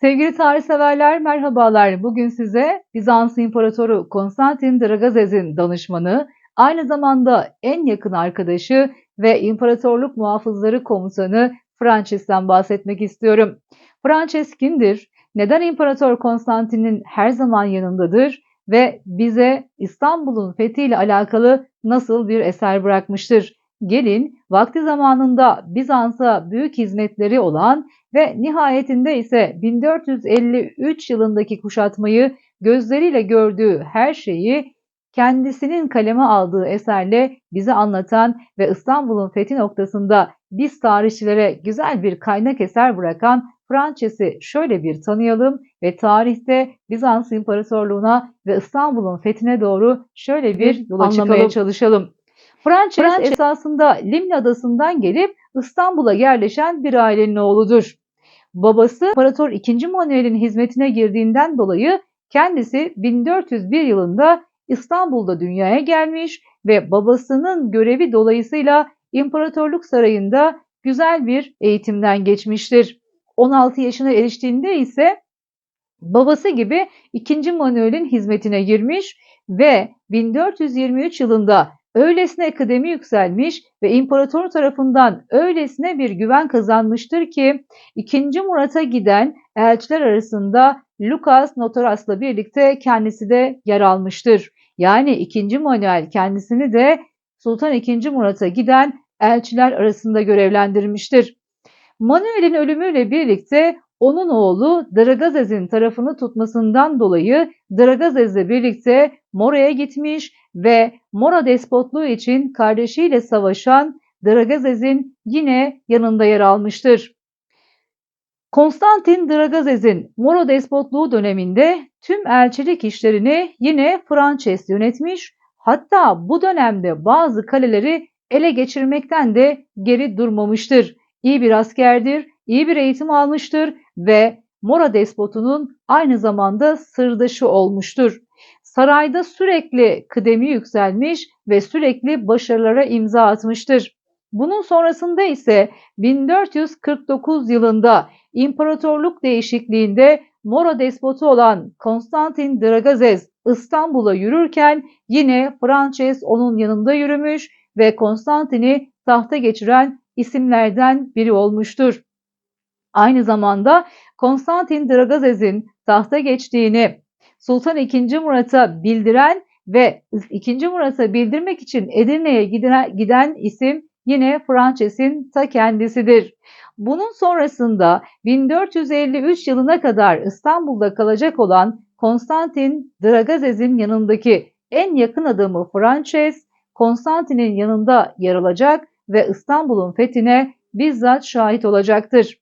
Sevgili tarih severler merhabalar. Bugün size Bizans İmparatoru Konstantin Dragazez'in danışmanı, aynı zamanda en yakın arkadaşı ve İmparatorluk Muhafızları Komutanı Francis'ten bahsetmek istiyorum. Francis kimdir? Neden İmparator Konstantin'in her zaman yanındadır? Ve bize İstanbul'un fethiyle alakalı nasıl bir eser bırakmıştır? Gelin vakti zamanında Bizans'a büyük hizmetleri olan ve nihayetinde ise 1453 yılındaki kuşatmayı gözleriyle gördüğü her şeyi kendisinin kaleme aldığı eserle bize anlatan ve İstanbul'un fethi noktasında biz tarihçilere güzel bir kaynak eser bırakan Frances'i şöyle bir tanıyalım ve tarihte Bizans İmparatorluğu'na ve İstanbul'un fethine doğru şöyle bir yola anlamaya çalışalım. Frances, Frances esasında Limni Adası'ndan gelip İstanbul'a yerleşen bir ailenin oğludur. Babası İmparator II. Manuel'in hizmetine girdiğinden dolayı kendisi 1401 yılında İstanbul'da dünyaya gelmiş ve babasının görevi dolayısıyla İmparatorluk Sarayı'nda güzel bir eğitimden geçmiştir. 16 yaşına eriştiğinde ise babası gibi 2. Manuel'in hizmetine girmiş ve 1423 yılında öylesine akademi yükselmiş ve imparator tarafından öylesine bir güven kazanmıştır ki 2. Murat'a giden elçiler arasında Lucas Notaras'la birlikte kendisi de yer almıştır. Yani 2. Manuel kendisini de Sultan II. Murat'a giden elçiler arasında görevlendirmiştir. Manuel'in ölümüyle birlikte onun oğlu Dragazez'in tarafını tutmasından dolayı Dragazez'le birlikte Mora'ya gitmiş ve Mora despotluğu için kardeşiyle savaşan Dragazez'in yine yanında yer almıştır. Konstantin Dragazez'in Mora despotluğu döneminde tüm elçilik işlerini yine Frances yönetmiş, hatta bu dönemde bazı kaleleri ele geçirmekten de geri durmamıştır. İyi bir askerdir, iyi bir eğitim almıştır ve Mora despotunun aynı zamanda sırdaşı olmuştur. Sarayda sürekli kıdemi yükselmiş ve sürekli başarılara imza atmıştır. Bunun sonrasında ise 1449 yılında imparatorluk değişikliğinde Mora despotu olan Konstantin Dragazes İstanbul'a yürürken yine Frances onun yanında yürümüş ve Konstantin'i tahta geçiren isimlerden biri olmuştur. Aynı zamanda Konstantin Dragazes'in tahta geçtiğini Sultan II. Murat'a bildiren ve II. Murat'a bildirmek için Edirne'ye giden, isim yine Frances'in ta kendisidir. Bunun sonrasında 1453 yılına kadar İstanbul'da kalacak olan Konstantin Dragazes'in yanındaki en yakın adamı Frances, Konstantin'in yanında yer alacak ve İstanbul'un fethine bizzat şahit olacaktır.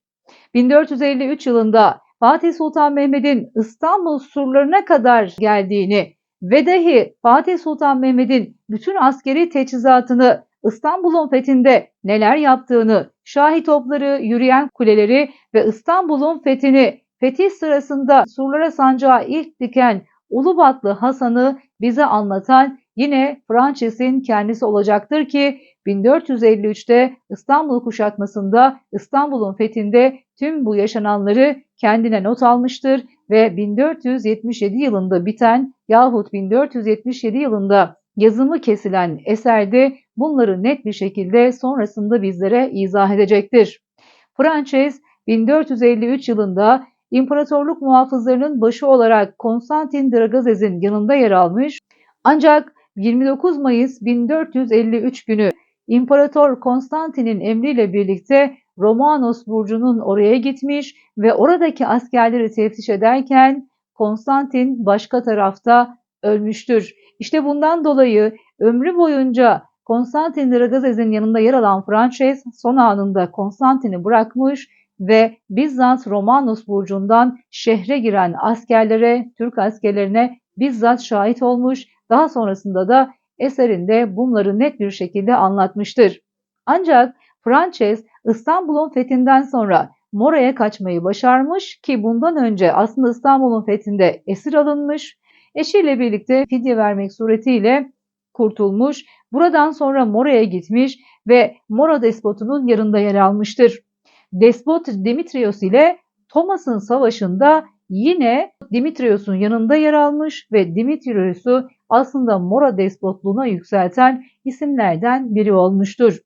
1453 yılında Fatih Sultan Mehmet'in İstanbul surlarına kadar geldiğini ve dahi Fatih Sultan Mehmet'in bütün askeri teçhizatını İstanbul'un fethinde neler yaptığını, şahi topları, yürüyen kuleleri ve İstanbul'un fethini fetih sırasında surlara sancağı ilk diken Ulubatlı Hasan'ı bize anlatan yine Frances'in kendisi olacaktır ki 1453'te İstanbul kuşatmasında İstanbul'un fethinde tüm bu yaşananları kendine not almıştır ve 1477 yılında biten yahut 1477 yılında yazımı kesilen eserde bunları net bir şekilde sonrasında bizlere izah edecektir. Frances 1453 yılında İmparatorluk muhafızlarının başı olarak Konstantin Dragazez'in yanında yer almış ancak 29 Mayıs 1453 günü İmparator Konstantin'in emriyle birlikte Romanos burcunun oraya gitmiş ve oradaki askerleri teftiş ederken Konstantin başka tarafta ölmüştür. İşte bundan dolayı ömrü boyunca Konstantin Dragazez'in yanında yer alan Frances son anında Konstantin'i bırakmış ve bizzat Romanos burcundan şehre giren askerlere, Türk askerlerine bizzat şahit olmuş. Daha sonrasında da eserinde bunları net bir şekilde anlatmıştır. Ancak Frances İstanbul'un fethinden sonra Mora'ya kaçmayı başarmış ki bundan önce aslında İstanbul'un fethinde esir alınmış. Eşiyle birlikte fidye vermek suretiyle kurtulmuş. Buradan sonra Mora'ya gitmiş ve Mora despotunun yanında yer almıştır. Despot Dimitrios ile Thomas'ın savaşında yine Dimitrios'un yanında yer almış ve Dimitrios'u aslında Mora despotluğuna yükselten isimlerden biri olmuştur.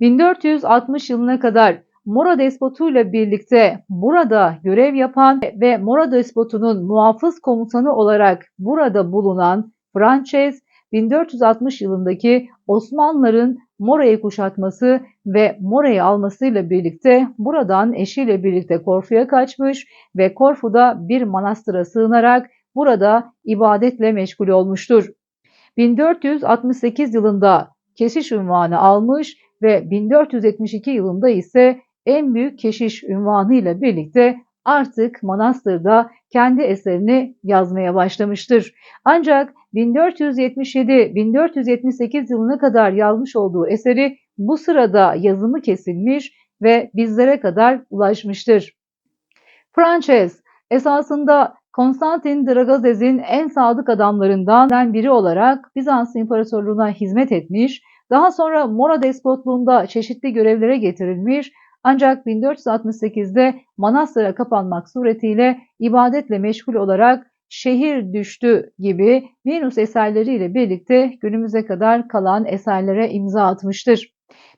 1460 yılına kadar Mora despotuyla birlikte burada görev yapan ve Mora despotunun muhafız komutanı olarak burada bulunan Frances 1460 yılındaki Osmanlıların Mora'yı kuşatması ve Mora'yı almasıyla birlikte buradan eşiyle birlikte Korfu'ya kaçmış ve Korfu'da bir manastıra sığınarak burada ibadetle meşgul olmuştur. 1468 yılında keşiş ünvanı almış ve 1472 yılında ise en büyük keşiş ünvanı ile birlikte artık manastırda kendi eserini yazmaya başlamıştır. Ancak 1477-1478 yılına kadar yazmış olduğu eseri bu sırada yazımı kesilmiş ve bizlere kadar ulaşmıştır. Frances esasında Konstantin Dragazez'in en sadık adamlarından biri olarak Bizans İmparatorluğu'na hizmet etmiş, daha sonra Mora despotluğunda çeşitli görevlere getirilmiş ancak 1468'de manastıra kapanmak suretiyle ibadetle meşgul olarak şehir düştü gibi Venüs eserleriyle birlikte günümüze kadar kalan eserlere imza atmıştır.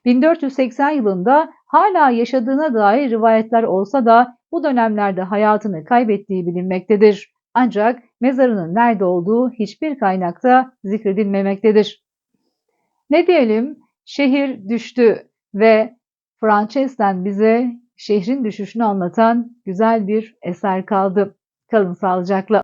1480 yılında hala yaşadığına dair rivayetler olsa da bu dönemlerde hayatını kaybettiği bilinmektedir. Ancak mezarının nerede olduğu hiçbir kaynakta zikredilmemektedir. Ne diyelim? Şehir düştü ve Frances'ten bize şehrin düşüşünü anlatan güzel bir eser kaldı. Kalın sağlıcakla.